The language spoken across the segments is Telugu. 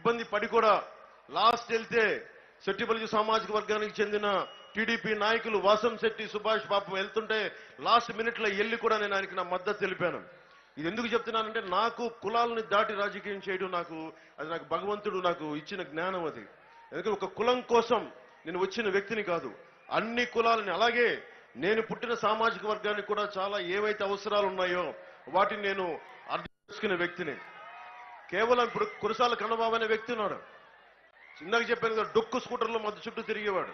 ఇబ్బంది పడి కూడా లాస్ట్ వెళ్తే సెట్టిపల్లి సామాజిక వర్గానికి చెందిన టీడీపీ నాయకులు వాసం శెట్టి సుభాష్ బాబు వెళ్తుంటే లాస్ట్ మినిట్లో వెళ్ళి కూడా నేను ఆయనకి నా మద్దతు తెలిపాను. ఇది ఎందుకు చెప్తున్నానంటే నాకు కులాలని దాటి రాజకీయం చేయడం నాకు అది నాకు భగవంతుడు నాకు ఇచ్చిన జ్ఞానం అది. ఎందుకంటే ఒక కులం కోసం నేను వచ్చిన వ్యక్తిని కాదు. అన్ని కులాలని అలాగే నేను పుట్టిన సామాజిక వర్గానికి కూడా చాలా ఏవైతే అవసరాలు ఉన్నాయో వాటిని నేను అర్థం చేసుకునే వ్యక్తిని. కేవలం ఇప్పుడు కురసాల కన్నబాబు అనే వ్యక్తి ఉన్నాడు. చిన్నగా చెప్పాను కదా డొక్కు స్కూటర్లో మధ్య చుట్టూ తిరిగేవాడు.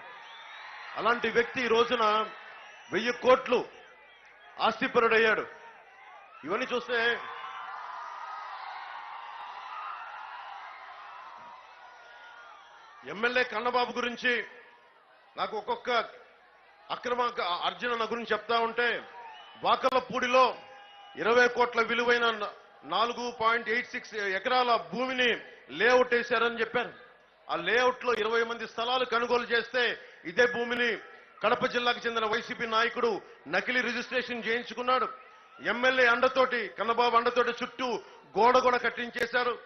అలాంటి వ్యక్తి ఈ రోజున వెయ్యి కోట్లు ఆస్తిపరుడయ్యాడు. ఇవన్నీ చూస్తే ఎమ్మెల్యే కన్నబాబు గురించి నాకు ఒక్కొక్క అక్రమ అర్జున నా గురించి చెప్తా ఉంటే వాకలపూడిలో ఇరవై కోట్ల విలువైన నాలుగు పాయింట్ ఎయిట్ సిక్స్ ఎకరాల భూమిని లేఅవుట్ వేశారని చెప్పారు. ఆ లేఅవుట్లో ఇరవై మంది స్థలాలు కొనుగోలు చేస్తే ఇదే భూమిని కడప జిల్లాకు చెందిన వైసీపీ నాయకుడు నకిలీ రిజిస్ట్రేషన్ చేయించుకున్నాడు. ఎమ్మెల్యే అండతోటి కన్నబాబు అండతోటి చుట్టూ గోడ కూడా కట్టించేశారు.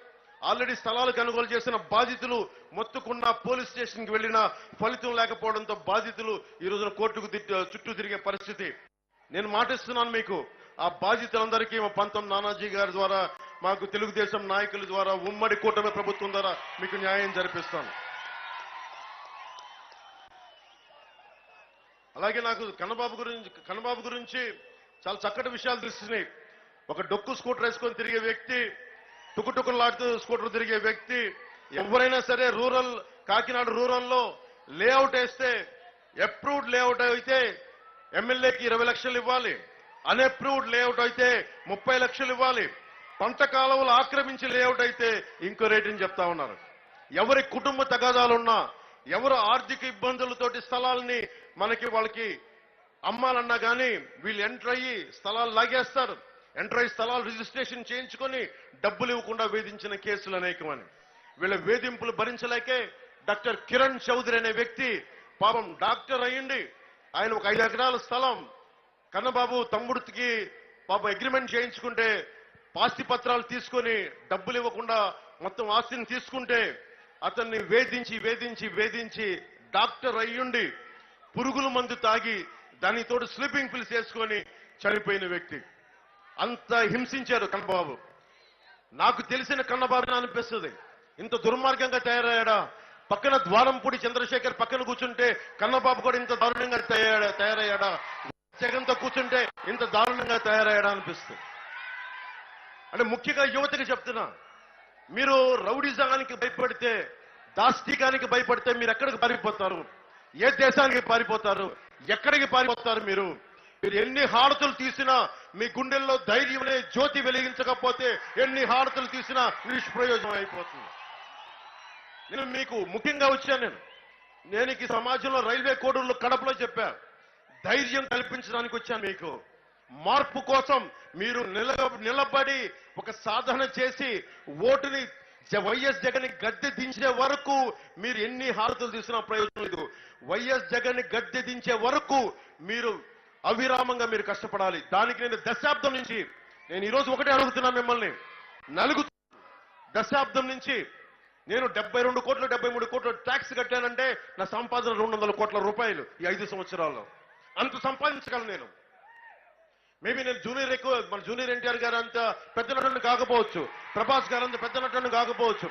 ఆల్రెడీ స్థలాలు కొనుగోలు చేసిన బాధితులు మొత్తుకున్న పోలీస్ స్టేషన్కి వెళ్ళిన ఫలితం లేకపోవడంతో బాధితులు ఈ రోజున కోర్టుకు చుట్టూ తిరిగే పరిస్థితి. నేను మాటిస్తున్నాను మీకు ఆ బాధితులందరికీ మా పంతం నానాజీ గారి ద్వారా మాకు తెలుగుదేశం నాయకుల ద్వారా ఉమ్మడి కూటమి ప్రభుత్వం ద్వారా మీకు న్యాయం జరిపిస్తాను. అలాగే నాకు కన్నబాబు గురించి కన్నబాబు గురించి చాలా చక్కటి విషయాలు తెలిసినాయి ఒక డొక్కు స్కూటర్ వేసుకొని తిరిగే వ్యక్తి టుకుటుకులాడుతూ స్కూటర్ తిరిగే వ్యక్తి ఎవరైనా సరే రూరల్ కాకినాడ రూరల్లో లేఅవుట్ వేస్తే అప్రూవ్డ్ లేఅవుట్ అయితే ఎమ్మెల్యేకి ఇరవై లక్షలు ఇవ్వాలి. అన్అప్రూవ్డ్ లేఅవుట్ అయితే ముప్పై లక్షలు ఇవ్వాలి. పంట కాలువలు ఆక్రమించి లేఅవుట్ అయితే ఇంకో రేటుని చెప్తా ఉన్నారు. ఎవరి కుటుంబ తగాదాలున్నా ఎవరు ఆర్థిక ఇబ్బందులతోటి స్థలాల్ని మనకి వాళ్ళకి అమ్మాలన్నా కానీ వీళ్ళు ఎంటర్ అయ్యి స్థలాలు లాగేస్తారు. ఎంటర్ అయ్యి స్థలాలు రిజిస్ట్రేషన్ చేయించుకొని డబ్బులు ఇవ్వకుండా వేధించిన కేసులు అనేకమని. వీళ్ళ వేధింపులు భరించలేకే డాక్టర్ కిరణ్ చౌదరి అనే వ్యక్తి పాపం డాక్టర్ అయ్యిండి ఆయన ఒక ఐదు ఎకరాల స్థలం కన్నబాబు తమ్ముడికి బాబు అగ్రిమెంట్ చేయించుకుంటే పాస్తి పత్రాలు తీసుకొని డబ్బులు ఇవ్వకుండా మొత్తం ఆస్తిని తీసుకుంటే అతన్ని వేధించి వేధించి వేధించి డాక్టర్ అయ్యుండి పురుగుల మందు తాగి దానితోడు స్లీపింగ్ పిల్స్ వేసుకొని చనిపోయిన వ్యక్తి. అంత హింసించారు కన్నబాబు. నాకు తెలిసిన కన్నబాబు అనిపిస్తుంది? ఇంత దుర్మార్గంగా తయారయ్యాడా? పక్కన ద్వారంపూడి చంద్రశేఖర్ పక్కన కూర్చుంటే కన్నబాబు కూడా ఇంత దారుణంగా తయారయ్యాడా? జగన్తో కూర్చుంటే ఇంత దారుణంగా తయారయ్యాడా అనిపిస్తుంది అంటే ముఖ్యంగా యువతకి చెప్తున్నా మీరు రౌడిజానికి భయపడితే దాస్తికానికి భయపడితే మీరు ఎక్కడికి పారిపోతారు? ఏ దేశానికి పారిపోతారు? ఎక్కడికి పారిపోతారు మీరు? మీరు ఎన్ని హారతులు తీసినా మీ గుండెల్లో ధైర్యం అనే జ్యోతి వెలిగించకపోతే ఎన్ని హారతులు తీసినా నిష్ప్రయోజనం అయిపోతుంది. నేను మీకు ముఖ్యంగా వచ్చాను నేను. నేను ఈ సమాజంలో రైల్వే కోడూరులో కడపలో చెప్పాను ధైర్యం కల్పించడానికి వచ్చాను మీకు. మార్పు కోసం మీరు నిల నిలబడి ఒక సాధన చేసి ఓటుని వైఎస్ జగన్ గద్దె దించే వరకు మీరు ఎన్ని హారతులు తీసినా ప్రయోజనం లేదు. వైఎస్ జగన్ గద్దె దించే వరకు మీరు అవిరామంగా మీరు కష్టపడాలి. దానికి నేను దశాబ్దం నుంచి నేను ఈరోజు ఒకటే అడుగుతున్నా మిమ్మల్ని నలుగు దశాబ్దం నుంచి నేను డెబ్బై రెండు కోట్లు డెబ్బై మూడు కోట్లు ట్యాక్స్ కట్టానంటే నా సంపాదన రెండు వందల కోట్ల రూపాయలు ఈ ఐదు సంవత్సరాల్లో. అంత సంపాదించగలను నేను. మేబీ నేను జూనియర్ ఎక్కువ మన జూనియర్ ఎన్టీఆర్ గారు అంత పెద్ద నటుని కాకపోవచ్చు. ప్రభాస్ గారు అంత పెద్ద నటుని కాకపోవచ్చు.